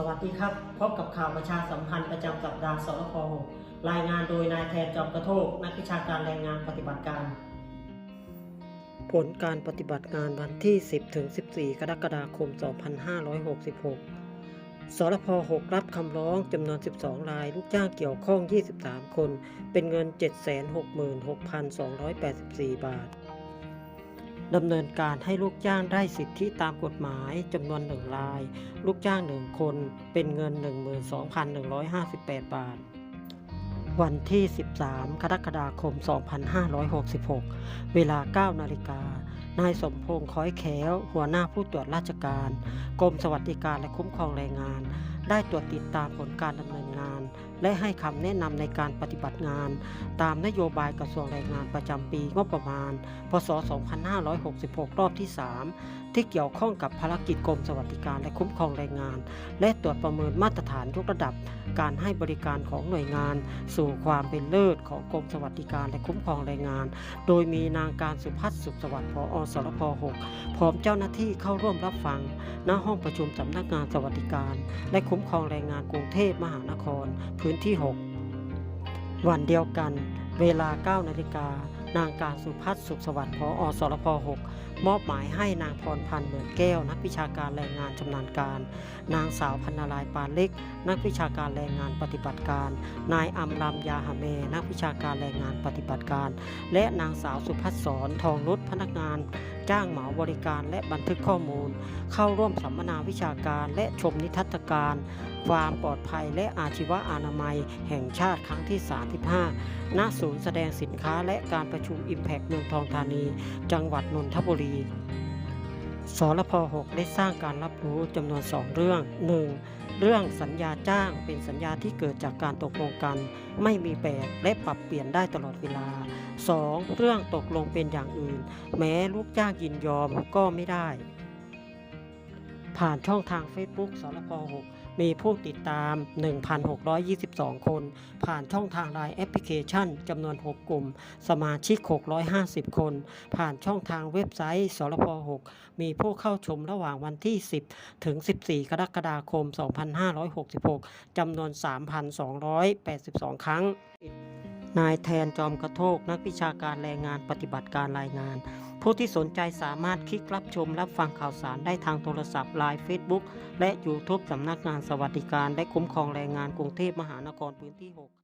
สวัสดีครับ พบกับข่าวประชาสัมพันธ์ประจำสัปดาห์สรพ6รายงานโดยนายแทนจอมกระโทก นักวิชาการแรงงานปฏิบัติการ ผลการปฏิบัติงานวันที่ 10ถึง14 กรกฎาคม 2566 สรพ6รับคำร้องจำนวน 12 ราย ลูกจ้างเกี่ยวข้อง 23 คน เป็นเงิน 766,284 บาท ดำเนินการให้ลูกจ้างได้สิทธิตามกฎหมายจำนวนหนึ่งราย ลูกจ้างหนึ่งคนเป็นเงิน 12,158 บาทวันที่ 13 กรกฎาคม 2566 เวลา 9 นาฬิกา นายสมพงษ์ค้อยแค้วหัวหน้าผู้ตรวจราชการ กรมสวัสดิการและคุ้มครองแรงงาน ได้ตรวจติดตามผลการดำเนินงานและให้คำแนะนำในการปฏิบัติงาน ตามนโยบายกระทรวงแรงงานประจำปีงบประมาณ พศ 2566 รอบที่ 3 ที่เกี่ยวข้องกับภารกิจกรมสวัสดิการและคุ้มครองแรงงาน และตรวจประเมินมาตรฐานยกระดับ การให้บริการของหน่วยงาน สู่ความเป็นเลิศของกรมสวัสดิการและคุ้มครองแรงงาน โดยมีนางการสุพัฒน์สุขสวัสดิ์พอสรพ6พร้อมเจ้าหน้าที่เข้าร่วมรับฟัง ณห้องประชุมสำนักงานสวัสดิการ และคุ้มครองแรงงานกรุงเทพมหานครพืนที่ 6 วันเดียวกัน เวลา 9 นาฬิกานางการสุพัฒน์สุขสวัสดิ์พอสรพ6มอบหมายให้นางพรพันธ์เหมือนแก้ว นักวิชาการแรงงานชำนาญการ นางสาวพันนารายปานเล็ก นักวิชาการแรงงานปฏิบัติการ นายอัมรำยาหเม นักวิชาการแรงงานปฏิบัติการ และนางสาวสุพัฒน์สอนทองนุชพนักงาน จ้างเหมาบริการและบันทึกข้อมูล เข้าร่วมสัมมนาวิชาการ และชมนิทรรศการ ความปลอดภัยและอาชีวะอนามัย แห่งชาติครั้งที่ 35 ณ ศูนย์แสดงสินค้าและการประชุม Impact เมืองทองธานี จังหวัดนนทบุรี สรพ6ได้สร้างการรับรู้จำนวน 2 เรื่อง 1. เรื่องสัญญาจ้างเป็นสัญญาที่เกิดจากการตกลงกัน ไม่มีแปลและปรับเปลี่ยนได้ตลอดเวลา 2. เรื่องตกลงเป็นอย่างอื่น แม้ลูกจ้างยินยอมก็ไม่ได้ ผ่านช่องทาง Facebook สรพ6 มีผู้ติดตาม 1,622 คน ผ่านช่องทาง Line แอปพลิเคชันจำนวน 6 กลุ่ม สมาชิก 650 คน ผ่านช่องทางเว็บไซต์สรพ6มีผู้เข้าชมระหว่างวันที่ 10 ถึง 14 กรกฎาคม 2566 จำนวน 3,282 ครั้งนายแทนจอมกระโทกนักวิชาการแรงงานปฏิบัติการรายงาน ผู้ที่สนใจสามารถคลิกรับชมรับฟังข่าวสารได้ทางโทรศัพท์ไลน์ Facebook และ YouTube สำนักงานสวัสดิการ และคุ้มครองแรงงานกรุงเทพมหานครพื้นที่ 6